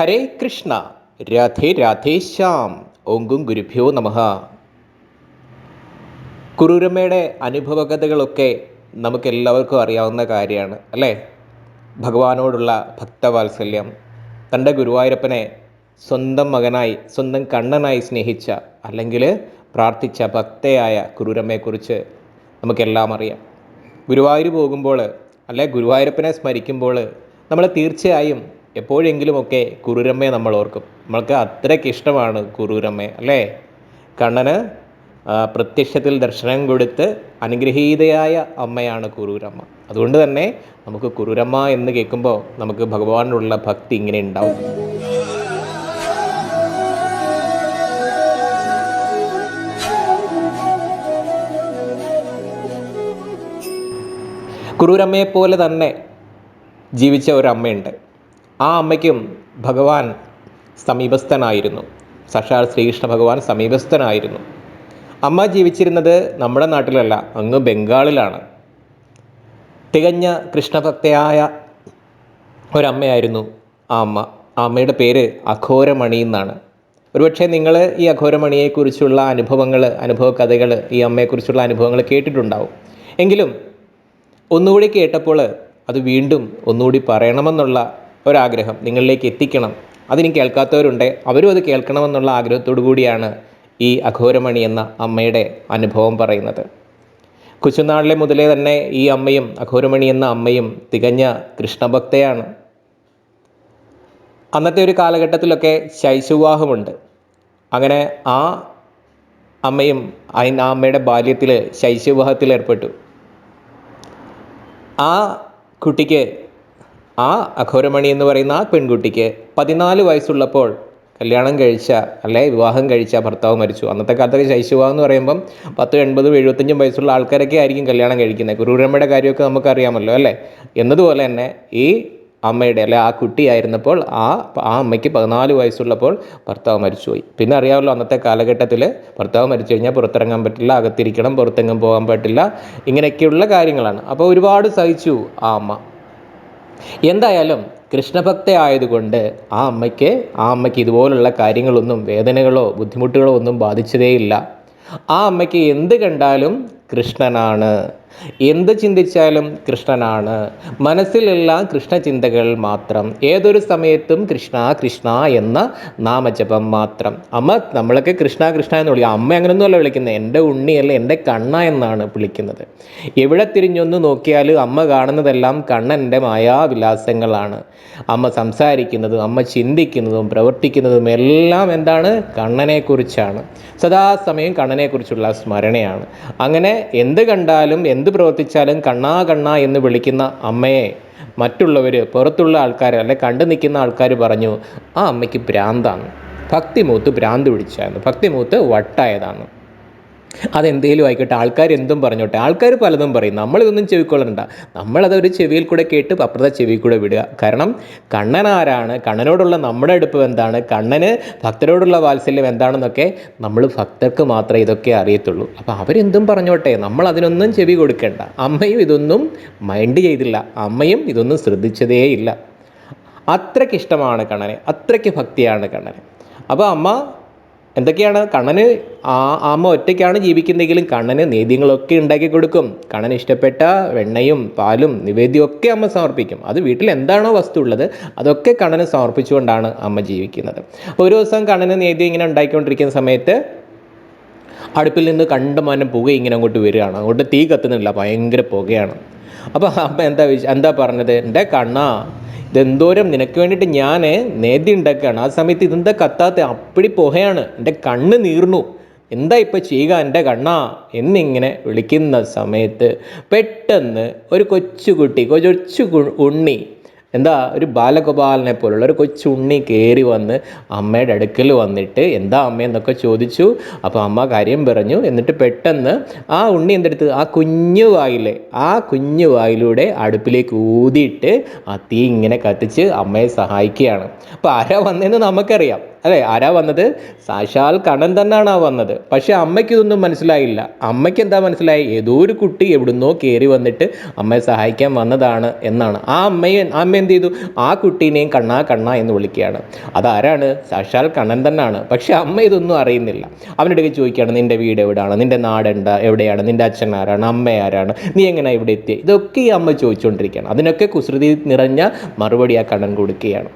ഹരേ കൃഷ്ണ രാധേ രാധേ ശ്യാം ഓങ്കും ഗുരുഭ്യോ നമ. കുറുരമ്മയുടെ അനുഭവകഥകളൊക്കെ നമുക്കെല്ലാവർക്കും അറിയാവുന്ന കാര്യമാണ് അല്ലേ? ഭഗവാനോടുള്ള ഭക്തവാത്സല്യം തന്റെ ഗുരുവായൂരപ്പനെ സ്വന്തം മകനായി സ്വന്തം കണ്ണനായി സ്നേഹിച്ച അല്ലെങ്കിൽ പ്രാർത്ഥിച്ച ഭക്തയായ കുറുരമ്മയെക്കുറിച്ച് നമുക്കെല്ലാം അറിയാം. ഗുരുവായൂർ പോകുമ്പോൾ അല്ലെ ഗുരുവായൂരപ്പനെ സ്മരിക്കുമ്പോൾ നമ്മൾ തീർച്ചയായും എപ്പോഴെങ്കിലുമൊക്കെ കുറുരമ്മയെ നമ്മൾ ഓർക്കും. നമ്മൾക്ക് അത്രയ്ക്ക് ഇഷ്ടമാണ് കുറുരമ്മയെ അല്ലേ? കണ്ണന് പ്രത്യക്ഷത്തിൽ ദർശനം കൊടുത്ത് അനുഗ്രഹീതയായ അമ്മയാണ് കുരൂരമ്മ അതുകൊണ്ട് തന്നെ നമുക്ക് കുറുരമ്മ എന്ന് കേൾക്കുമ്പോൾ നമുക്ക് ഭഗവാനുള്ള ഭക്തി ഇങ്ങനെ ഉണ്ടാവും. കുരൂരമ്മയെ പോലെ തന്നെ ജീവിച്ച ഒരമ്മയുണ്ട് ആ അമ്മയ്ക്കും ഭഗവാൻ സമീപസ്ഥനായിരുന്നു. സാക്ഷാൽ ശ്രീകൃഷ്ണ ഭഗവാൻ സമീപസ്ഥനായിരുന്നു. അമ്മ ജീവിച്ചിരുന്നത് നമ്മുടെ നാട്ടിലല്ല അങ്ങ് ബംഗാളിലാണ്. തികഞ്ഞ കൃഷ്ണഭക്തയായ ഒരമ്മയായിരുന്നു ആ അമ്മ. ആ അമ്മയുടെ പേര് അഘോരമണി എന്നാണ്. ഒരുപക്ഷെ നിങ്ങൾ ഈ അഘോരമണിയെക്കുറിച്ചുള്ള അനുഭവങ്ങൾ അനുഭവ കഥകൾ ഈ അമ്മയെക്കുറിച്ചുള്ള അനുഭവങ്ങൾ കേട്ടിട്ടുണ്ടാവും. എങ്കിലും ഒന്നുകൂടി കേട്ടപ്പോൾ അത് വീണ്ടും ഒന്നുകൂടി പറയണമെന്നുള്ള ഒരാഗ്രഹം. നിങ്ങളിലേക്ക് എത്തിക്കണം. അതിനി കേൾക്കാത്തവരുണ്ട്. അവരും അത് കേൾക്കണമെന്നുള്ള ആഗ്രഹത്തോടു കൂടിയാണ് ഈ അഘോരമണി എന്ന അമ്മയുടെ അനുഭവം പറയുന്നത്. കൊച്ചുനാളിലെ മുതലേ തന്നെ ഈ അമ്മയും അഘോരമണി എന്ന അമ്മയും തികഞ്ഞ കൃഷ്ണഭക്തയാണ്. അന്നത്തെ ഒരു കാലഘട്ടത്തിലൊക്കെ ശൈശവിവാഹമുണ്ട് അങ്ങനെ ആ അമ്മയും അതിന് ആ അമ്മയുടെ ബാല്യത്തിൽ ശൈശവിവാഹത്തിൽ ഏർപ്പെട്ടു. ആ കുട്ടിക്ക് ആ അഘോരമണി എന്ന് പറയുന്ന ആ പെൺകുട്ടിക്ക് പതിനാല് വയസ്സുള്ളപ്പോൾ കല്യാണം കഴിച്ച അല്ലെ വിവാഹം കഴിച്ച ഭർത്താവ് മരിച്ചു. അന്നത്തെ കാലത്തൊക്കെ ശൈശവിവാഹം എന്ന് പറയുമ്പം പത്ത് എൺപതും എഴുപത്തഞ്ചും വയസ്സുള്ള ആൾക്കാരൊക്കെ ആയിരിക്കും കല്യാണം കഴിക്കുന്നത്. ഗുരുരമ്മയുടെ കാര്യമൊക്കെ നമുക്കറിയാമല്ലോ അല്ലേ? എന്നതുപോലെ തന്നെ ഈ അമ്മയുടെ അല്ലെ ആ കുട്ടിയായിരുന്നപ്പോൾ ആ ആ അമ്മയ്ക്ക് പതിനാല് വയസ്സുള്ളപ്പോൾ ഭർത്താവ് മരിച്ചുപോയി. പിന്നെ അറിയാമല്ലോ അന്നത്തെ കാലഘട്ടത്തിൽ ഭർത്താവ് മരിച്ചു കഴിഞ്ഞാൽ പുറത്തിറങ്ങാൻ പറ്റില്ല അകത്തിരിക്കണം പുറത്തെങ്ങും പോകാൻ പറ്റില്ല ഇങ്ങനെയൊക്കെയുള്ള കാര്യങ്ങളാണ്. അപ്പോൾ ഒരുപാട് സഹിച്ചു ആ അമ്മ. എന്തായാലും കൃഷ്ണഭക്തയായതുകൊണ്ട് ആ അമ്മയ്ക്ക് ആ അമ്മയ്ക്ക് ഇതുപോലുള്ള കാര്യങ്ങളൊന്നും വേദനകളോ ബുദ്ധിമുട്ടുകളോ ഒന്നും ബാധിച്ചതേയില്ല. ആ അമ്മയ്ക്ക് എന്ത് കണ്ടാലും കൃഷ്ണനാണ്. എന്ത് ചിന്തിച്ചാലും കൃഷ്ണനാണ്. മനസ്സിലെല്ലാം കൃഷ്ണചിന്തകൾ മാത്രം. ഏതൊരു സമയത്തും കൃഷ്ണ കൃഷ്ണ എന്ന നാമജപം മാത്രം. അമ്മ നമ്മളൊക്കെ കൃഷ്ണ കൃഷ്ണ എന്ന് വിളിക്കും. അമ്മ അങ്ങനെയൊന്നുമല്ല വിളിക്കുന്നത്. എന്റെ ഉണ്ണിയല്ല എന്റെ കണ്ണ എന്നാണ് വിളിക്കുന്നത്. എവിടെ തിരിഞ്ഞൊന്ന് നോക്കിയാൽ അമ്മ കാണുന്നതെല്ലാം കണ്ണന്റെ മായാവിലാസങ്ങളാണ്. അമ്മ സംസാരിക്കുന്നതും അമ്മ ചിന്തിക്കുന്നതും പ്രവർത്തിക്കുന്നതും എല്ലാം എന്താണ്? കണ്ണനെക്കുറിച്ചാണ്. സദാസമയം കണ്ണനെക്കുറിച്ചുള്ള സ്മരണയാണ്. അങ്ങനെ എന്ത് കണ്ടാലും എന്ത് പ്രവർത്തിച്ചാലും കണ്ണാ കണ്ണാ എന്ന് വിളിക്കുന്ന അമ്മയെ മറ്റുള്ളവർ പുറത്തുള്ള ആൾക്കാർ അല്ലെ കണ്ടു നിൽക്കുന്ന ആൾക്കാർ പറഞ്ഞു ആ അമ്മയ്ക്ക് ഭ്രാന്താണ്. ഭക്തിമൂത്ത് ഭ്രാന്ത് പിടിച്ചായിരുന്നു. ഭക്തിമൂത്ത് വട്ടായതാണ്. അതെന്തേലും ആയിക്കോട്ടെ. ആൾക്കാർ എന്തും പറഞ്ഞോട്ടെ. ആൾക്കാർ പലതും പറയും. നമ്മളിതൊന്നും ചെവിക്കൊള്ളണ്ട. നമ്മളതൊരു ചെവിയിൽ കൂടെ കേട്ട് അപ്പുറത്തെ ചെവിയിൽ കൂടെ വിടുക. കാരണം കണ്ണനാരാണ് കണ്ണനോടുള്ള നമ്മുടെ അടുപ്പം എന്താണ്? കണ്ണന് ഭക്തരോടുള്ള വാത്സല്യം എന്താണെന്നൊക്കെ നമ്മൾ ഭക്തർക്ക് മാത്രമേ ഇതൊക്കെ അറിയത്തുള്ളൂ. അപ്പോൾ അവരെന്തും പറഞ്ഞോട്ടെ. നമ്മൾ അതിനൊന്നും ചെവി കൊടുക്കേണ്ട. അമ്മയും ഇതൊന്നും മൈൻഡ് ചെയ്തില്ല. അമ്മയും ഇതൊന്നും ശ്രദ്ധിച്ചതേയില്ല. അത്രയ്ക്ക് ഇഷ്ടമാണ് കണ്ണനെ. അത്രയ്ക്ക് ഭക്തിയാണ് കണ്ണനെ. അപ്പോൾ അമ്മ എന്തൊക്കെയാണ്? കണ്ണന് ആ അമ്മ ഒറ്റയ്ക്കാണ് ജീവിക്കുന്നതെങ്കിലും കണ്ണന് നേദ്യങ്ങളൊക്കെ ഉണ്ടാക്കി കൊടുക്കും. കണ്ണന് ഇഷ്ടപ്പെട്ട വെണ്ണയും പാലും നിവേദ്യവും ഒക്കെ അമ്മ സമർപ്പിക്കും. അത് വീട്ടിൽ എന്താണോ വസ്തു ഉള്ളത് അതൊക്കെ കണ്ണന് സമർപ്പിച്ചുകൊണ്ടാണ് അമ്മ ജീവിക്കുന്നത്. ഒരു ദിവസം കണ്ണന് നേദ്യം ഇങ്ങനെ ഉണ്ടാക്കിക്കൊണ്ടിരിക്കുന്ന സമയത്ത് അടുപ്പിൽ നിന്ന് കണ്ടമാനം പുക ഇങ്ങനെ അങ്ങോട്ട് വരികയാണ്. അങ്ങോട്ട് തീ കത്തുന്നില്ല. ഭയങ്കര പുകയാണ്. അപ്പോൾ അമ്മ എന്താ എന്താ പറഞ്ഞത്? എന്റെ കണ്ണാ ഇതെന്തോരം നിനക്ക് വേണ്ടിയിട്ട് ഞാൻ നേദ്യം ഉണ്ടാക്കുകയാണ് ആ സമയത്ത് ഇതെന്താ കത്താത്ത? അപ്പടി പുകയാണ്. എന്റെ കണ്ണ് നീർന്നു. എന്താ ഇപ്പോൾ ചെയ്യുക? എന്റെ കണ്ണാ. എന്നിങ്ങനെ വിളിക്കുന്ന സമയത്ത് പെട്ടെന്ന് ഒരു കൊച്ചുകുട്ടി കൊച്ചു ഉണ്ണി എന്താ ഒരു ബാലഗോപാലനെ പോലുള്ള ഒരു കൊച്ചുണ്ണി കയറി വന്ന് അമ്മയുടെ അടുക്കൽ വന്നിട്ട് എന്താ അമ്മ എന്നൊക്കെ ചോദിച്ചു. അപ്പോൾ അമ്മ കാര്യം പറഞ്ഞു. എന്നിട്ട് പെട്ടെന്ന് ആ ഉണ്ണി എന്തെടുത്ത്? ആ കുഞ്ഞു വായിലെ ആ കുഞ്ഞു വായിലൂടെ അടുപ്പിലേക്ക് ഊതിയിട്ട് ആ തീ ഇങ്ങനെ കത്തിച്ച് അമ്മയെ സഹായിക്കുകയാണ്. അപ്പോൾ ആരാ വന്നതെന്ന് നമുക്കറിയാം. അല്ലേ? ആരാ വന്നത്? സാക്ഷാൽ കണ്ണൻ തന്നെയാണ് ആ വന്നത്. പക്ഷേ അമ്മയ്ക്ക് ഇതൊന്നും മനസ്സിലായില്ല. അമ്മയ്ക്ക് എന്താ മനസ്സിലായി? ഏതോ ഒരു കുട്ടി എവിടുന്നോ കയറി വന്നിട്ട് അമ്മയെ സഹായിക്കാൻ വന്നതാണ് എന്നാണ്. ആ അമ്മയെ അമ്മ എന്ത് ചെയ്തു? ആ കുട്ടീനെയും കണ്ണാ കണ്ണ എന്ന് വിളിക്കുകയാണ്. അതാരാണ്? സാക്ഷാൽ കണ്ണൻ തന്നെയാണ് പക്ഷേ അമ്മ ഇതൊന്നും അറിയുന്നില്ല. അവനോട് ചോദിക്കുകയാണ് നിന്റെ വീട് എവിടെയാണ് നിന്റെ നാടെന്താ എവിടെയാണ്? നിന്റെ അച്ഛൻ ആരാണ്? അമ്മ ആരാണ്? നീ എങ്ങനെ ഇവിടെ എത്തി ഇതൊക്കെ ഈ അമ്മ ചോദിച്ചുകൊണ്ടിരിക്കുകയാണ്. അതിനൊക്കെ കുസൃതി നിറഞ്ഞ മറുപടി ആ കണ്ണൻ കൊടുക്കുകയാണ്.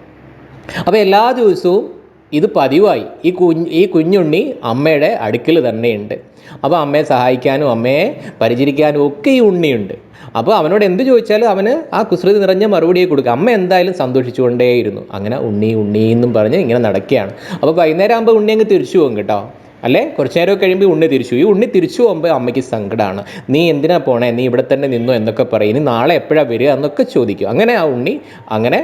അപ്പോൾ എല്ലാ ദിവസവും ഇത് പതിവായി. ഈ കുഞ്ഞ് ഈ കുഞ്ഞുണ്ണി അമ്മയുടെ അടുക്കൽ തന്നെയുണ്ട്. അപ്പോൾ അമ്മയെ സഹായിക്കാനും അമ്മയെ പരിചരിക്കാനും ഒക്കെ ഈ ഉണ്ണിയുണ്ട്. അപ്പോൾ അവനോട് എന്ത് ചോദിച്ചാലും അവന് ആ കുസൃതി നിറഞ്ഞ മറുപടിയെ കൊടുക്കുക. അമ്മ എന്തായാലും സന്തോഷിച്ചുകൊണ്ടേയിരുന്നു. അങ്ങനെ ഉണ്ണി ഉണ്ണി എന്നും പറഞ്ഞ് ഇങ്ങനെ നടക്കുകയാണ്. അപ്പോൾ വൈകുന്നേരം ആകുമ്പോൾ ഉണ്ണി അങ്ങ് തിരിച്ചു പോകും കേട്ടോ. അല്ലേ? കുറച്ച് നേരം കഴിയുമ്പോൾ ഉണ്ണി തിരിച്ചു ഈ ഉണ്ണി തിരിച്ചു പോകുമ്പോൾ അമ്മയ്ക്ക് സങ്കടമാണ്. നീ എന്തിനാ പോണേ? നീ ഇവിടെ തന്നെ നിന്നോ? എന്നൊക്കെ പറയും. ഇനി നാളെ എപ്പോഴാണ് വരിക? എന്നൊക്കെ ചോദിക്കും. അങ്ങനെ ആ ഉണ്ണി അങ്ങനെ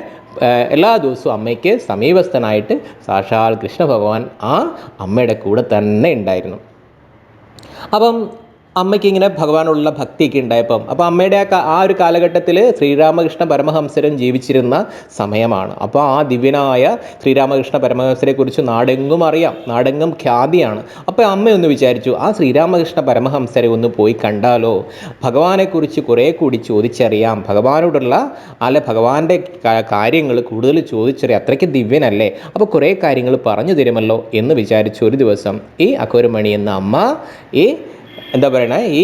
എല്ലാ ദിവസവും അമ്മയ്ക്ക് സമീപസ്ഥനായിട്ട് സാക്ഷാൽ കൃഷ്ണ ഭഗവാൻ ആ അമ്മയുടെ കൂടെ തന്നെ ഉണ്ടായിരുന്നു. അപ്പം അമ്മയ്ക്ക് ഇങ്ങനെ ഭഗവാനുള്ള ഭക്തിയൊക്കെ ഉണ്ടായപ്പം. അപ്പോൾ അമ്മയുടെ ആ ആ ഒരു കാലഘട്ടത്തിൽ ശ്രീരാമകൃഷ്ണ പരമഹംസരൻ ജീവിച്ചിരുന്ന സമയമാണ്. അപ്പോൾ ആ ദിവ്യനായ ശ്രീരാമകൃഷ്ണ പരമഹംസരെക്കുറിച്ച് നാടെങ്ങും അറിയാം. നാടെങ്ങും ഖ്യാതിയാണ്. അപ്പോൾ അമ്മയൊന്ന് വിചാരിച്ചു ആ ശ്രീരാമകൃഷ്ണ പരമഹംസരെ ഒന്ന് പോയി കണ്ടാലോ? ഭഗവാനെക്കുറിച്ച് കുറേ കൂടി ചോദിച്ചറിയാം. ഭഗവാനോടുള്ള അല്ല ഭഗവാന്റെ കാര്യങ്ങൾ കൂടുതൽ ചോദിച്ചറിയാം. അത്രയ്ക്ക് ദിവ്യനല്ലേ. അപ്പോൾ കുറേ കാര്യങ്ങൾ പറഞ്ഞു തരുമല്ലോ എന്ന് വിചാരിച്ചു ഒരു ദിവസം. ഈ അക്കോരമണി എന്ന അമ്മ ഈ എന്താ പറയണേ? ഈ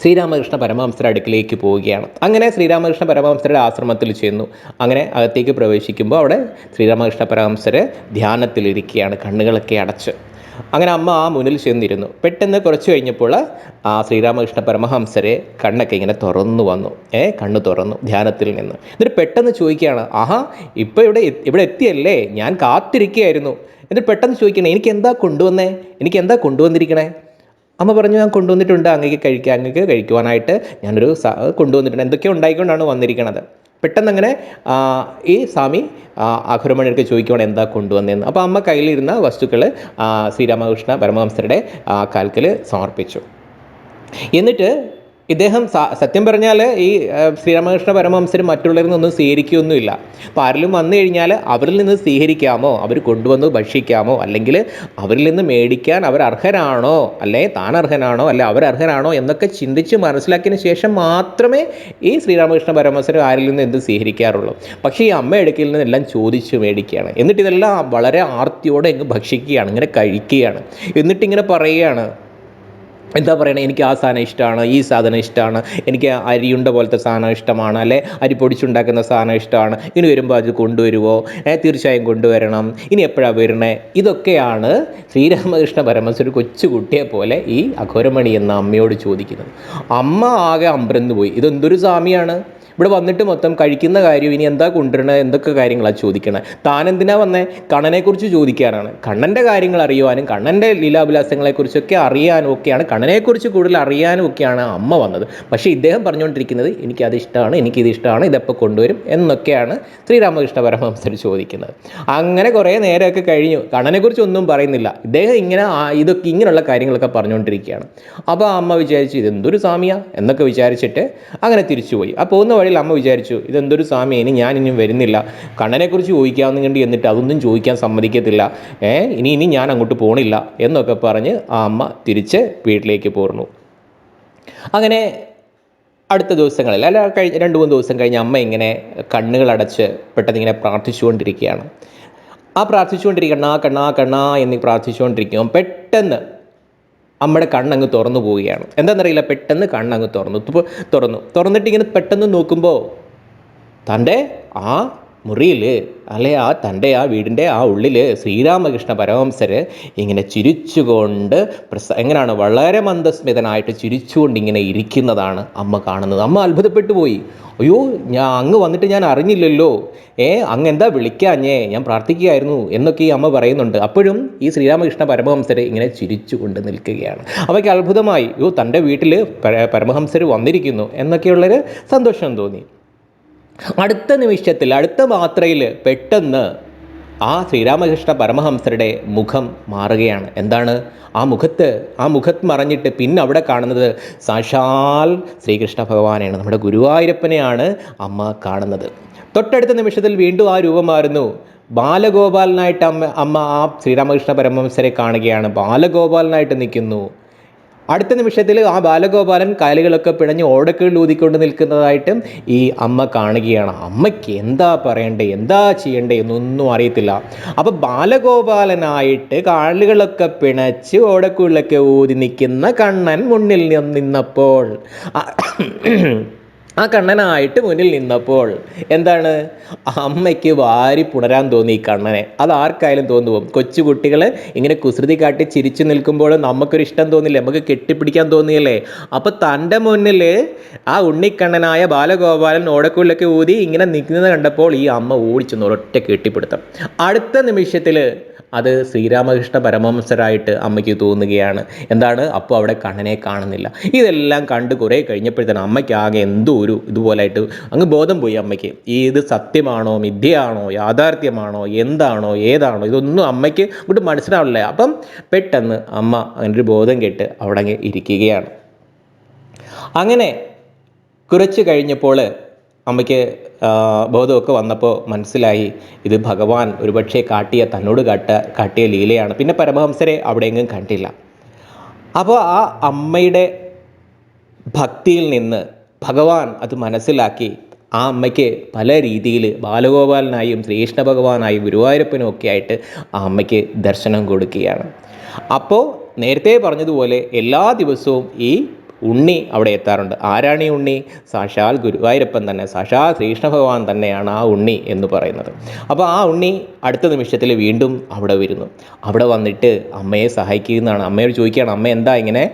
ശ്രീരാമകൃഷ്ണ പരമഹംസരുടെ അടുക്കിലേക്ക് പോവുകയാണ്. അങ്ങനെ ശ്രീരാമകൃഷ്ണ പരമഹംസരുടെ ആശ്രമത്തിൽ ചെന്നു. അങ്ങനെ അകത്തേക്ക് പ്രവേശിക്കുമ്പോൾ അവിടെ ശ്രീരാമകൃഷ്ണ പരമഹംസര് ധ്യാനത്തിലിരിക്കുകയാണ് കണ്ണുകളൊക്കെ അടച്ച്. അങ്ങനെ അമ്മ ആ മുന്നിൽ ചെന്നിരുന്നു. പെട്ടെന്ന് കുറച്ച് കഴിഞ്ഞപ്പോൾ ആ ശ്രീരാമകൃഷ്ണ പരമഹംസരെ കണ്ണൊക്കെ ഇങ്ങനെ തുറന്നു വന്നു. ഏ കണ്ണ് തുറന്നു ധ്യാനത്തിൽ നിന്ന്. എന്നിട്ട് പെട്ടെന്ന് ചോദിക്കുകയാണ് ആഹാ ഇപ്പോൾ ഇവിടെ ഇവിടെ എത്തിയല്ലേ? ഞാൻ കാത്തിരിക്കുകയായിരുന്നു. എന്നിട്ട് പെട്ടെന്ന് ചോദിക്കണേ എനിക്ക് എന്താ കൊണ്ടുവന്നേ? എനിക്ക് എന്താ കൊണ്ടുവന്നിരിക്കണേ? അമ്മ പറഞ്ഞു ഞാൻ കൊണ്ടുവന്നിട്ടുണ്ട് അങ്ങേക്ക് കഴിക്കുക അങ്ങേക്ക് കഴിക്കുവാനായിട്ട് ഞാനൊരു കൊണ്ടുവന്നിട്ടുണ്ട്. എന്തൊക്കെയോ ഉണ്ടായിക്കൊണ്ടാണ് വന്നിരിക്കുന്നത് പെട്ടെന്ന് അങ്ങനെ ഈ സ്വാമി അഖുരമണിയൊക്കെ ചോദിക്കുവാണ് എന്താ കൊണ്ടുവന്നതെന്ന് അപ്പോൾ അമ്മ കയ്യിലിരുന്ന വസ്തുക്കൾ ശ്രീരാമകൃഷ്ണ പരമഹംസരുടെ കാൽക്കൽ സമർപ്പിച്ചു. എന്നിട്ട് ഇദ്ദേഹം സത്യം പറഞ്ഞാൽ ഈ ശ്രീരാമകൃഷ്ണ പരമഹംസർ മറ്റുള്ളവരിൽ നിന്നൊന്നും സ്വീകരിക്കുകയൊന്നുമില്ല അപ്പോൾ ആരെങ്കിലും വന്നു കഴിഞ്ഞാൽ അവരിൽ നിന്ന് സ്വീകരിക്കാമോ? അവർ കൊണ്ടുവന്ന് ഭക്ഷിക്കാമോ? അല്ലെങ്കിൽ അവരിൽ നിന്ന് മേടിക്കാൻ അവർ അർഹരാണോ? അല്ലെ? താൻ അർഹനാണോ? അല്ലെ അവർ അർഹരാണോ? എന്നൊക്കെ ചിന്തിച്ച് മനസ്സിലാക്കിയതിന് ശേഷം മാത്രമേ ഈ ശ്രീരാമകൃഷ്ണ പരമഹംസർ ആരിൽ നിന്ന് എന്ത് സ്വീകരിക്കാറുള്ളൂ. പക്ഷേ ഈ അമ്മ ഇടയ്ക്കിൽ നിന്ന് എല്ലാം ചോദിച്ചു മേടിക്കുകയാണ്. എന്നിട്ട് ഇതെല്ലാം വളരെ ആർത്തിയോടെ ഇങ്ങ് ഭക്ഷിക്കുകയാണ്. ഇങ്ങനെ കഴിക്കുകയാണ്. എന്നിട്ടിങ്ങനെ പറയുകയാണ്. എന്താ പറയണേ? എനിക്ക് ആ സാധനം ഇഷ്ടമാണ് ഈ സാധനം ഇഷ്ടമാണ് എനിക്ക് അരിയുണ്ട പോലത്തെ സാധനം ഇഷ്ടമാണ് അല്ലെ? അരി പൊടിച്ചുണ്ടാക്കുന്ന സാധനം ഇഷ്ടമാണ് ഇനി വരുമ്പോൾ അത് കൊണ്ടുവരുമോ തീർച്ചയായും കൊണ്ടുവരണം. ഇനി എപ്പോഴാണ് വരണേ ഇതൊക്കെയാണ് ശ്രീരാമകൃഷ്ണ പരമഹംസർ ഒരു കൊച്ചു കുട്ടിയെ പോലെ ഈ അഘോരമണി എന്ന അമ്മയോട് ചോദിക്കുന്നത്. അമ്മ ആകെ അമ്പരന്ന് പോയി ഇതെന്തൊരു സ്വാമിയാണ്? ഇവിടെ വന്നിട്ട് മൊത്തം കഴിക്കുന്ന കാര്യം ഇനി എന്താ കൊണ്ടുവരണത് എന്തൊക്കെ കാര്യങ്ങളാണ് ചോദിക്കണേ? താൻ എന്തിനാ വന്നേ? കണ്ണനെക്കുറിച്ച് ചോദിക്കാനാണ്. കണ്ണന്റെ കാര്യങ്ങൾ അറിയുവാനും കണ്ണന്റെ ലീലാവിലാസങ്ങളെക്കുറിച്ചൊക്കെ അറിയാനും ഒക്കെയാണ് കണ്ണനെക്കുറിച്ച് കൂടുതൽ അറിയാനും ഒക്കെയാണ് അമ്മ വന്നത്. പക്ഷേ ഇദ്ദേഹം പറഞ്ഞുകൊണ്ടിരിക്കുന്നത് എനിക്കത് ഇഷ്ടമാണ് എനിക്കിത് ഇഷ്ടമാണ് ഇതെപ്പോൾ കൊണ്ടുവരും എന്നൊക്കെയാണ് ശ്രീരാമകൃഷ്ണ പരമഹംസർ ചോദിക്കുന്നത്. അങ്ങനെ കുറേ നേരമൊക്കെ കഴിഞ്ഞു. കണ്ണനെക്കുറിച്ച് ഒന്നും പറയുന്നില്ല. ഇദ്ദേഹം ഇങ്ങനെ ഇതൊക്കെ ഇങ്ങനെയുള്ള കാര്യങ്ങളൊക്കെ പറഞ്ഞുകൊണ്ടിരിക്കുകയാണ്. അപ്പോൾ അമ്മ വിചാരിച്ചു ഇതെന്തൊരു സ്വാമിയാണ് എന്നൊക്കെ വിചാരിച്ചിട്ട് അങ്ങനെ തിരിച്ചുപോയി. ആ പോകുന്ന വഴിയിൽ അമ്മ വിചാരിച്ചു ഇതെന്തൊരു സ്വാമി ഇനി ഞാൻ ഇനി വരുന്നില്ല കണ്ണനെക്കുറിച്ച് ചോദിക്കാമെന്ന് കണ്ടി എന്നിട്ട് അതൊന്നും ചോദിക്കാൻ സമ്മതിക്കത്തില്ല ഏ ഇനി ഇനി ഞാൻ അങ്ങോട്ട് പോണില്ല എന്നൊക്കെ പറഞ്ഞ് ആ അമ്മ തിരിച്ച് വീട്ടിലേക്ക് പോർന്നു അങ്ങനെ അടുത്ത ദിവസങ്ങളിൽ അല്ല കഴിഞ്ഞ രണ്ട് മൂന്ന് ദിവസം കഴിഞ്ഞ് അമ്മ ഇങ്ങനെ കണ്ണുകളടച്ച് പെട്ടെന്ന് ഇങ്ങനെ പ്രാർത്ഥിച്ചുകൊണ്ടിരിക്കുകയാണ് ആ പ്രാർത്ഥിച്ചുകൊണ്ടിരിക്കണം ആ കണ്ണാ കണ്ണാ എന്ന് പ്രാർത്ഥിച്ചുകൊണ്ടിരിക്കുമ്പോൾ പെട്ടെന്ന് അമ്മയുടെ കണ്ണങ്ങ് തുറന്നു പോവുകയാണ്. എന്താണെന്നറിയില്ല പെട്ടെന്ന് കണ്ണങ്ങ് തുറന്നു. തുറന്നു. തുറന്നിട്ട് ഇങ്ങനെ പെട്ടെന്ന് നോക്കുമ്പോൾ തന്റെ ആ മുറിയിൽ അല്ലെ ആ തന്റെ ആ വീടിന്റെ ആ ഉള്ളിൽ ശ്രീരാമകൃഷ്ണ പരമഹംസർ ഇങ്ങനെ ചിരിച്ചുകൊണ്ട് പ്രസ എങ്ങനെയാണ് വളരെ മന്ദസ്മിതനായിട്ട് ചിരിച്ചുകൊണ്ട് ഇങ്ങനെ ഇരിക്കുന്നതാണ് അമ്മ കാണുന്നത്. അമ്മ അത്ഭുതപ്പെട്ടു പോയി. അയ്യോ ഞാൻ അങ്ങ് വന്നിട്ട് ഞാൻ അറിഞ്ഞില്ലല്ലോ. ഏ അങ്ങ് എന്താ വിളിക്കാഞ്ഞേ ഞാൻ പ്രാർത്ഥിക്കുകയായിരുന്നു എന്നൊക്കെ ഈ അമ്മ പറയുന്നുണ്ട്. അപ്പോഴും ഈ ശ്രീരാമകൃഷ്ണ പരമഹംസർ ഇങ്ങനെ ചിരിച്ചുകൊണ്ട് നിൽക്കുകയാണ്. അവയ്ക്ക് അത്ഭുതമായി അയ്യോ തന്റെ വീട്ടിൽ പരമഹംസർ വന്നിരിക്കുന്നു എന്നൊക്കെയുള്ളൊരു സന്തോഷം തോന്നി. അടുത്ത നിമിഷത്തിൽ അടുത്ത മാത്രയിൽ പെട്ടെന്ന് ആ ശ്രീരാമകൃഷ്ണ പരമഹംസരുടെ മുഖം മാറുകയാണ്. എന്താണ്? ആ മുഖത്ത് ആ മുഖത്ത് മറഞ്ഞിട്ട് പിന്നെ അവിടെ കാണുന്നത് സാക്ഷാൽ ശ്രീകൃഷ്ണ ഭഗവാനെയാണ്. നമ്മുടെ ഗുരുവായൂരപ്പനെയാണ് അമ്മ കാണുന്നത്. തൊട്ടടുത്ത നിമിഷത്തിൽ വീണ്ടും ആ രൂപം മാറുന്നു. ബാലഗോപാലനായിട്ട് അമ്മ അമ്മ ആ ശ്രീരാമകൃഷ്ണ പരമഹംസരെ കാണുകയാണ്. ബാലഗോപാലനായിട്ട് നിൽക്കുന്നു. അടുത്ത നിമിഷത്തിൽ ആ ബാലഗോപാലൻ കാലുകളൊക്കെ പിഴഞ്ഞ് ഓടക്കീഴിൽ ഊതിക്കൊണ്ട് നിൽക്കുന്നതായിട്ട് ഈ അമ്മ കാണുകയാണ്. അമ്മയ്ക്ക് എന്താ പറയണ്ടേ? എന്താ ചെയ്യണ്ടേ എന്നൊന്നും അറിയത്തില്ല. അപ്പോൾ ബാലഗോപാലനായിട്ട് കാലുകളൊക്കെ പിണച്ച് ഓടക്കുകളിലൊക്കെ ഊതി നിൽക്കുന്ന കണ്ണൻ മുന്നിൽ നിന്ന് നിന്നപ്പോൾ ആ- കണ്ണനായിട്ട് മുന്നിൽ നിന്നപ്പോൾ എന്താണ്? അമ്മയ്ക്ക് വാരി പുണരാൻ തോന്നി ഈ കണ്ണനെ. അത് ആർക്കായാലും തോന്നുവോ കൊച്ചുകുട്ടികൾ ഇങ്ങനെ കുസൃതി കാട്ടി ചിരിച്ചു നിൽക്കുമ്പോൾ നമുക്കൊരു ഇഷ്ടം തോന്നില്ലേ? നമുക്ക് കെട്ടിപ്പിടിക്കാൻ തോന്നിയല്ലേ? അപ്പോൾ തന്റെ മുന്നിൽ ആ ഉണ്ണിക്കണ്ണനായ ബാലഗോപാലൻ ഓടക്കുള്ളിലൊക്കെ ഊതി ഇങ്ങനെ നിൽക്കുന്നത് കണ്ടപ്പോൾ ഈ അമ്മ ഓടിച്ചെന്ന് ഒരൊറ്റ കെട്ടിപ്പിടുത്തം. അടുത്ത നിമിഷത്തിൽ അത് ശ്രീരാമകൃഷ്ണ പരമഹംസരായിട്ട് അമ്മയ്ക്ക് തോന്നുകയാണ്. എന്താണ്? അപ്പോൾ അവിടെ കണ്ണനെ കാണുന്നില്ല. ഇതെല്ലാം കണ്ട് കുറേ കഴിഞ്ഞപ്പോഴത്തേനും അമ്മയ്ക്ക് ആകെ എന്തോ ഒരു ഇതുപോലായിട്ട് അങ്ങ് ബോധം പോയി അമ്മയ്ക്ക്. ഈ ഇത് സത്യമാണോ? മിഥ്യയാണോ? യാഥാർത്ഥ്യമാണോ? എന്താണോ? ഏതാണോ? ഇതൊന്നും അമ്മയ്ക്ക് ഇങ്ങോട്ട് മനസ്സിലാവില്ല. അപ്പം പെട്ടെന്ന് അമ്മ അങ്ങനെ ഒരു ബോധം കേട്ട് അവിടെ ഇരിക്കുകയാണ്. അങ്ങനെ കുറച്ച് കഴിഞ്ഞപ്പോൾ അമ്മയ്ക്ക് ബോധമൊക്കെ വന്നപ്പോൾ മനസ്സിലായി ഇത് ഭഗവാൻ ഒരുപക്ഷെ കാട്ടിയ തന്നോട് കാട്ട കാട്ടിയ ലീലയാണ്. പിന്നെ പരമഹംസരെ അവിടെയെങ്ങും കണ്ടില്ല. അപ്പോൾ ആ അമ്മയുടെ ഭക്തിയിൽ നിന്ന് ഭഗവാൻ അത് മനസ്സിലാക്കി. ആ അമ്മയ്ക്ക് പല രീതിയിൽ ബാലഗോപാലനായും ശ്രീകൃഷ്ണ ഭഗവാനായും ഗുരുവായൂരപ്പനും ഒക്കെ ആയിട്ട് ആ അമ്മയ്ക്ക് ദർശനം കൊടുക്കുകയാണ്. അപ്പോൾ നേരത്തെ പറഞ്ഞതുപോലെ എല്ലാ ദിവസവും ഈ ഉണ്ണി അവിടെ എത്താറുണ്ട്. ആരാണ് ഈ ഉണ്ണി? സാക്ഷാൽ ഗുരുവായൂരപ്പൻ തന്നെ. സാക്ഷാൽ ശ്രീകൃഷ്ണ ഭഗവാൻ തന്നെയാണ് ആ ഉണ്ണി എന്ന് പറയുന്നത്. അപ്പോൾ ആ ഉണ്ണി അടുത്ത നിമിഷത്തിൽ വീണ്ടും അവിടെ വരുന്നു. അവിടെ വന്നിട്ട് അമ്മയെ സഹായിക്കുന്നതാണ്. അമ്മയോട് ചോദിക്കുകയാണ് അമ്മ എന്താ ഇങ്ങനെ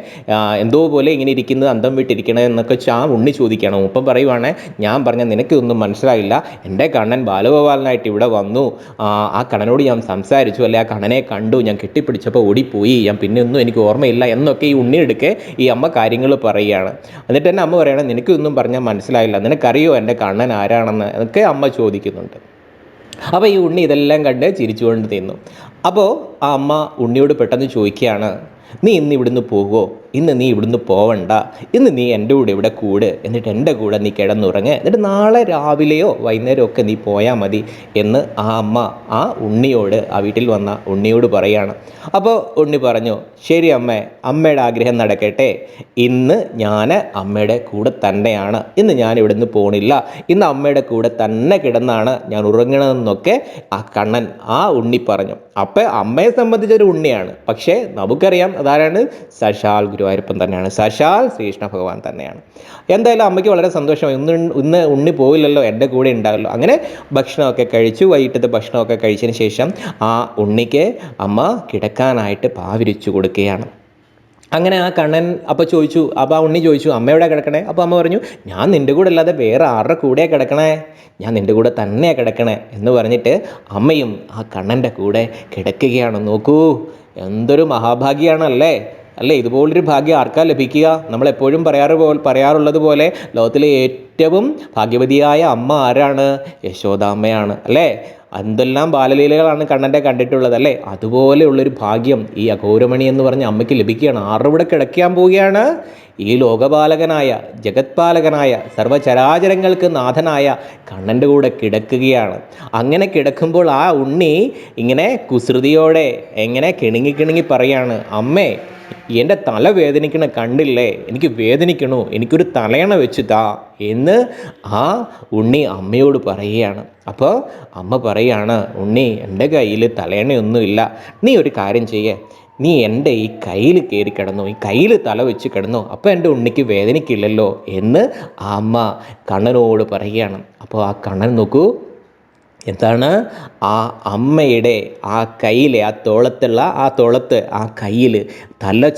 എന്തോ പോലെ ഇങ്ങനെ ഇരിക്കുന്നത് അന്തം വിട്ടിരിക്കണേ എന്നൊക്കെ ആ ഉണ്ണി ചോദിക്കുകയാണ്. മുപ്പം പറയുവാണ് ഞാൻ പറഞ്ഞ നിനക്കൊന്നും മനസ്സിലായില്ല. എന്റെ കണ്ണൻ ബാലഗോപാലനായിട്ട് ഇവിടെ വന്നു. ആ, കണ്ണനോട് ഞാൻ സംസാരിച്ചു. അല്ലെ ആ കണ്ണനെ കണ്ടു. ഞാൻ കെട്ടിപ്പിടിച്ചപ്പോൾ ഓടിപ്പോയി. ഞാൻ പിന്നെ ഒന്നും എനിക്ക് ഓർമ്മയില്ല എന്നൊക്കെ ഈ ഉണ്ണിയെടുക്കെ ഈ അമ്മ കാര്യങ്ങൾ പറയുകയാണ്. എന്നിട്ട് തന്നെ അമ്മ പറയുകയാണ് നിനക്കൊന്നും പറഞ്ഞാൽ മനസ്സിലായില്ല. നിനക്കറിയോ എന്റെ കണ്ണൻ ആരാണെന്ന്? എന്നൊക്കെ അമ്മ ചോദിക്കുന്നുണ്ട്. അപ്പോൾ ഈ ഉണ്ണി ഇതെല്ലാം കണ്ട് ചിരിച്ചുകൊണ്ട് തിന്നു അപ്പോൾ ആ അമ്മ ഉണ്ണിയോട് പെട്ടെന്ന് ചോദിക്കുകയാണ് നീ ഇന്ന് ഇവിടുന്ന് പോകുമോ ഇന്ന് നീ ഇവിടുന്ന് പോവണ്ട. ഇന്ന് നീ എന്റെ കൂടെ ഇവിടെ കൂട്. എന്നിട്ട് എന്റെ കൂടെ നീ കിടന്നുറങ്ങ്. എന്നിട്ട് നാളെ രാവിലെയോ വൈകുന്നേരമോ ഒക്കെ നീ പോയാൽ മതി എന്ന് ആ അമ്മ ആ ഉണ്ണിയോട് ആ വീട്ടിൽ വന്ന ഉണ്ണിയോട് പറയുകയാണ് അപ്പോൾ ഉണ്ണി പറഞ്ഞു ശരി അമ്മേ അമ്മയുടെ ആഗ്രഹം നടക്കട്ടെ. ഇന്ന് ഞാൻ അമ്മയുടെ കൂടെ തന്നെയാണ്. ഇന്ന് ഞാൻ ഇവിടുന്ന് പോണില്ല. ഇന്ന് അമ്മയുടെ കൂടെ തന്നെ കിടന്നാണ് ഞാൻ ഉറങ്ങണമെന്നൊക്കെ ആ കണ്ണൻ ആ ഉണ്ണി പറഞ്ഞു. അപ്പോൾ അമ്മയെ സംബന്ധിച്ചൊരു ഉണ്ണിയാണ്. പക്ഷേ നമുക്കറിയാം അതാരാണ്? സശാൽ ഗുരുവായൂരപ്പൻ തന്നെയാണ്. സശാൽ ശ്രീകൃഷ്ണ ഭഗവാൻ തന്നെയാണ്. എന്തായാലും അമ്മയ്ക്ക് വളരെ സന്തോഷമായി. ഇന്ന് ഇന്ന് ഉണ്ണി പോയില്ലല്ലോ എന്റെ കൂടെ ഉണ്ടാവല്ലോ അങ്ങനെ ഭക്ഷണമൊക്കെ കഴിച്ചു. വൈകിട്ടത്തെ ഭക്ഷണമൊക്കെ കഴിച്ചതിന് ശേഷം ആ ഉണ്ണിക്ക് അമ്മ കിടക്കാനായിട്ട് പാവിരിച്ചു കൊടുക്കുകയാണ്. അങ്ങനെ ആ കണ്ണൻ അപ്പോൾ ചോദിച്ചു അപ്പോൾ ആ ഉണ്ണി ചോദിച്ചു അമ്മ എവിടെ കിടക്കണേ? അപ്പോൾ അമ്മ പറഞ്ഞു ഞാൻ നിന്റെ കൂടെ അല്ലാതെ വേറെ ആരുടെ കൂടെയാണ് കിടക്കണേ? ഞാൻ നിന്റെ കൂടെ തന്നെയാണ് കിടക്കണേ. എന്ന് പറഞ്ഞിട്ട് അമ്മയും ആ കണ്ണന്റെ കൂടെ കിടക്കുകയാണ്. നോക്കൂ എന്തൊരു മഹാഭാഗ്യാണല്ലേ അല്ലേ? ഇതുപോലൊരു ഭാഗ്യം ആർക്കാ ലഭിക്കുക? നമ്മളെപ്പോഴും പറയാറ് പോ പറയാറുള്ളത് പോലെ ലോകത്തിലെ ഏറ്റവും ഭാഗ്യവതിയായ അമ്മ ആരാണ്? യശോദാമ്മയാണ് അല്ലേ? എന്തെല്ലാം ബാലലീലകളാണ് കണ്ണന്റെ കണ്ടിട്ടുള്ളത് അല്ലേ? അതുപോലെയുള്ളൊരു ഭാഗ്യം ഈ അഘോരമണി എന്ന് പറഞ്ഞ അമ്മയ്ക്ക് ലഭിക്കുകയാണ്. ആറിവിടെ കിടക്കാൻ പോവുകയാണ് ഈ ലോകപാലകനായ ജഗത്പാലകനായ സർവചരാചരങ്ങൾക്ക് നാഥനായ കണ്ണന്റെ കൂടെ കിടക്കുകയാണ്. അങ്ങനെ കിടക്കുമ്പോൾ ആ ഉണ്ണി ഇങ്ങനെ കുസൃതിയോടെ എങ്ങനെ കിണുങ്ങി കിണുങ്ങി പറയാണ് അമ്മേ എന്റെ തല വേദനിക്കണ കണ്ടില്ലേ? എനിക്ക് വേദനിക്കണു. എനിക്കൊരു തലയണ വെച്ച് താ എന്ന് ആ ഉണ്ണി അമ്മയോട് പറയുകയാണ്. അപ്പോൾ അമ്മ പറയാണ് ഉണ്ണി എന്റെ കയ്യിൽ തലയണയൊന്നുമില്ല. നീ ഒരു കാര്യം ചെയ്യേ. നീ എന്റെ ഈ കയ്യിൽ കയറി കിടന്നു. ഈ കയ്യിൽ തല വെച്ച് കിടന്നു. അപ്പോൾ എന്റെ ഉണ്ണിക്ക് വേദനിക്കില്ലല്ലോ എന്ന് ആ അമ്മ കണ്ണനോട് പറയുകയാണ്. അപ്പോൾ ആ കണ്ണൻ നോക്കൂ എന്താണ്? ആ അമ്മയുടെ ആ കയ്യിലെ ആ തോളത്തുള്ള ആ തോളത്ത് ആ കയ്യിൽ തല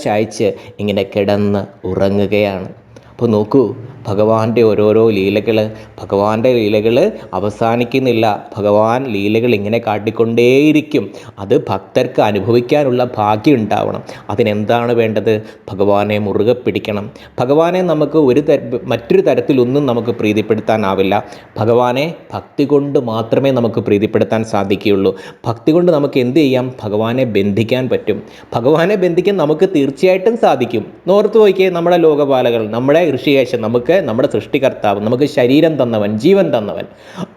ഇങ്ങനെ കിടന്ന് ഉറങ്ങുകയാണ്. അപ്പോൾ നോക്കൂ ഭഗവാന്റെ ഓരോരോ ലീലകൾ ഭഗവാന്റെ ലീലകൾ അവസാനിക്കുന്നില്ല. ഭഗവാൻ ലീലകൾ ഇങ്ങനെ കാട്ടിക്കൊണ്ടേയിരിക്കും. അത് ഭക്തർക്ക് അനുഭവിക്കാനുള്ള ഭാഗ്യം ഉണ്ടാവണം. അതിനെന്താണ് വേണ്ടത്? ഭഗവാനെ മുറുകെ പിടിക്കണം. ഭഗവാനെ നമുക്ക് ഒരു മറ്റൊരു തരത്തിലൊന്നും നമുക്ക് പ്രീതിപ്പെടുത്താനാവില്ല. ഭഗവാനെ ഭക്തി കൊണ്ട് മാത്രമേ നമുക്ക് പ്രീതിപ്പെടുത്താൻ സാധിക്കുകയുള്ളൂ. ഭക്തി കൊണ്ട് നമുക്ക് എന്ത് ചെയ്യാം? ഭഗവാനെ ബന്ധിക്കാൻ പറ്റും. ഭഗവാനെ ബന്ധിക്കാൻ നമുക്ക് തീർച്ചയായിട്ടും സാധിക്കും. നോർത്ത് നോക്കിയേ നമ്മുടെ ലോകപാലകൾ നമ്മുടെ ഋഷികേശം നമുക്ക് നമുക്ക് നമ്മുടെ സൃഷ്ടികർത്താവ് നമുക്ക് ശരീരം തന്നവൻ ജീവൻ തന്നവൻ.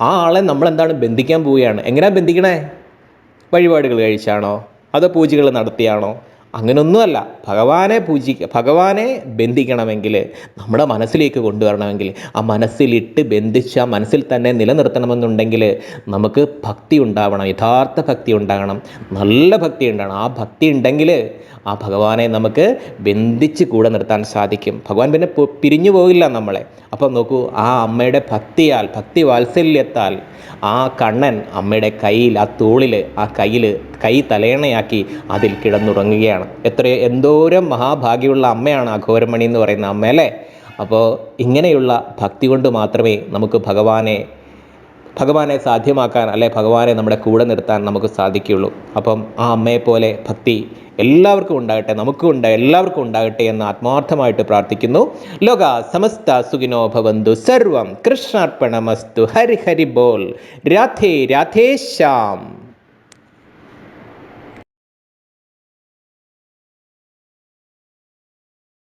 ആ ആളെ നമ്മളെന്താണ് ബന്ധിക്കാൻ പോവുകയാണ്? എങ്ങനെയാണ് ബന്ധിക്കണേ? വഴിപാടുകൾ കഴിച്ചാണോ? അതോ പൂജകൾ നടത്തിയാണോ? അങ്ങനൊന്നുമല്ല. ഭഗവാനെ പൂജിക്ക ഭഗവാനെ ബന്ധിക്കണമെങ്കിൽ നമ്മുടെ മനസ്സിലേക്ക് കൊണ്ടുവരണമെങ്കിൽ ആ മനസ്സിലിട്ട് ബന്ധിച്ച് ആ മനസ്സിൽ തന്നെ നിലനിർത്തണമെന്നുണ്ടെങ്കിൽ നമുക്ക് ഭക്തി ഉണ്ടാവണം. യഥാർത്ഥ ഭക്തി ഉണ്ടാകണം. നല്ല ഭക്തി ഉണ്ടാകണം. ആ ഭക്തി ഉണ്ടെങ്കിൽ ആ ഭഗവാനെ നമുക്ക് ബന്ധിച്ച് കൂടെ നിർത്താൻ സാധിക്കും. ഭഗവാൻ പിന്നെ പിരിഞ്ഞു പോകില്ല നമ്മളെ. അപ്പം നോക്കൂ ആ അമ്മയുടെ ഭക്തിയാൽ ഭക്തി വാത്സല്യത്താൽ ആ കണ്ണൻ അമ്മയുടെ കയ്യിൽ ആ തോളിൽ ആ കയ്യിൽ കൈ തലയണയാക്കി അതിൽ കിടന്നുറങ്ങുകയാണ്. എത്ര എന്തോരം മഹാഭാഗ്യമുള്ള അമ്മയാണ് അഘോരമണി എന്ന് പറയുന്ന അമ്മ അല്ലേ? അപ്പോൾ ഇങ്ങനെയുള്ള ഭക്തി കൊണ്ട് മാത്രമേ നമുക്ക് ഭഗവാനെ ഭഗവാനെ സാധ്യമാക്കാൻ അല്ലെ ഭഗവാനെ നമ്മുടെ കൂടെ നിർത്താൻ നമുക്ക് സാധിക്കുകയുള്ളൂ. അപ്പം ആ അമ്മയെപ്പോലെ ഭക്തി എല്ലാവർക്കും ഉണ്ടാകട്ടെ നമുക്കും ഉണ്ട് എല്ലാവർക്കും ഉണ്ടാകട്ടെ എന്ന് ആത്മാർത്ഥമായിട്ട് പ്രാർത്ഥിക്കുന്നു. ലോക സമസ്ത സുഖിനോ ഭവന്തു. സർവം കൃഷ്ണാർപ്പണമസ്തു. ഹരി ഹരി ബോൽ രാധേ രാധേശ്യാം